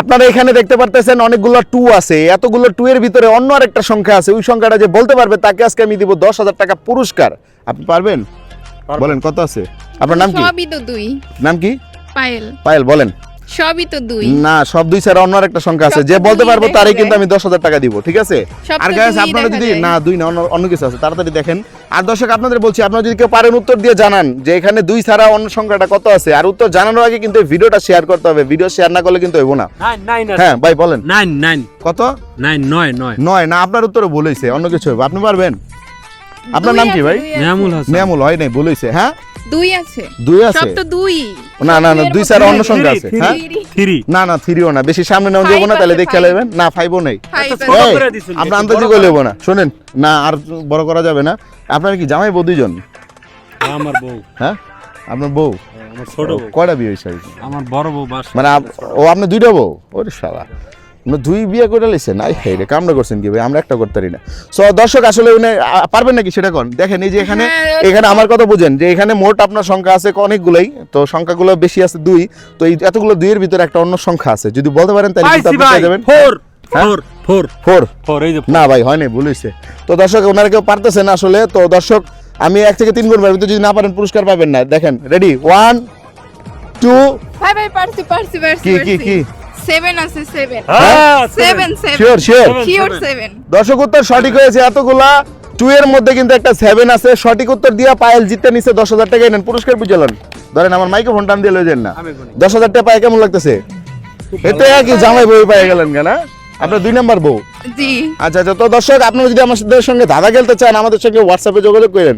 আপনারা এখানে দেখতে পারতেছেন অনেকগুলো টু আছে এতগুলো টু এর ভিতরে অন্য আরেকটা সংখ্যা আছে ওই সংখ্যাটা যে বলতে পারবে তাকে আজকে আমি দিব দশ হাজার টাকা পুরস্কার। আপনি পারবেন? বলেন কত আছে? আপনার নাম কি? নাম কি? পায়েল। পায়েল বলেন। সবই তো দুই। না সব দুই ছাড়া অন্য আরেকটা সংখ্যা আছে। যে বলতে পারব তারই কিন্তু আমি দশ হাজার টাকা দিব ঠিক আছে? আর গাইস আপনারা যদি না দুই না অন্য অন্য কিছু আছে তাড়াতাড়ি দেখেন। আর দর্শক আপনাদের বলছি আপনারা যদি কেউ পারেন উত্তর দিয়ে জানান যে এখানে দুই ছাড়া অন্য সংখ্যাটা কত আছে। আর উত্তর জানানোর আগে কিন্তু ভিডিওটা শেয়ার করতে হবে। ভিডিও শেয়ার না করলে কিন্তু হইব না। হ্যাঁ ভাই বলেন। নাইন নাইন কত? নাইন নয় নয়। নয় না আপনার উত্তরে বলেছে অন্য কিছু হইব। আপনি পারবেন? আপনার নাম কি ভাই? দুই নিয়ামুল হাসান। নিয়ামুল হয় নাই বলেছে হ্যাঁ? দুই আছে। দুই সব তো দুই। না না না দুই ছাড়া অন্য সংখ্যা আছে হ্যাঁ? থ্রি না না থ্রিও না বেশি সামনে নেওয়া যাব না তাহলে দেখে। নেবেন। না ফাইভও নেই। Five আছে। ছোট এই, করে দিছেন, আপনার একটু আন্দাজি করে। না। শোনেন না আর বড় করা যাবে না। আপনার কি জামাই বউ দুইজন? আমার বউ। হ্যাঁ? আপনার বউ? আমার ছোট বউ। কয়টা বিয়ে হয়েছে? আমার বড় বউ মানে ও আপনি দুইটা বউ? ওরে শালা। দুই বিয়ে করে লিছেন আই হেই রে কামড়া করছেন কি ভাই? আমরা একটা করতে পারি না। সো দর্শক আসলে উনি পারবেন নাকি সেটা কোন? দেখেন এই যে এখানে হ্যাঁ, এখানে আমার কথা বুঝেন যে এখানে মোট আপনার সংখ্যা আছে অনেকগুলোই। তো সংখ্যাগুলো বেশি আছে দুই। তো এই এতগুলো দুইয়ের ভিতরে একটা অন্য সংখ্যা আছে। যদি বলতে পারেন তাহলে কিন্তু আপনি ভাই পেয়ে যাবেন। ফোর হ্যাঁ? Four four four four. এই যে না ভাই হয় নাই ভুল হয়েছে তো দর্শক ওনারা কেউ পারতেছে না আসলে। তো দর্শক আমি এক থেকে তিন গুণ পারব। যদি না পারেন পুরস্কার পাবেন না। দেখেন রেডি ওয়ান টু ভাই ভাই পারছি পারছি পারছি কি কি কি? সেভেন আছে সেভেন হ্যাঁ, seven seven sure sure sure seven দর্শক উত্তর সঠিক হয়েছে। এতগুলা টু এর মধ্যে কিন্তু একটা সেভেন আছে। সঠিক উত্তর দিয়া পায়েল জিততে নিছে দশ হাজার টাকা। নেন পুরস্কার বুঝলেন ধরেন আমার মাইকে ফোন টান দিয়ে লয়ে যান না। দশ হাজার টাকা পায়ে কেমন লাগতেছে? এতে কি জামাই বউ পায়ে গেলেন কেন? আপনার দুই নাম্বার বউ। জি। আচ্ছা আচ্ছা তো দর্শক আপনারা যদি আমাদের সঙ্গে দাদা খেলতে চান আমাদের সঙ্গে হোয়াটসঅ্যাপে যোগাযোগ করেন।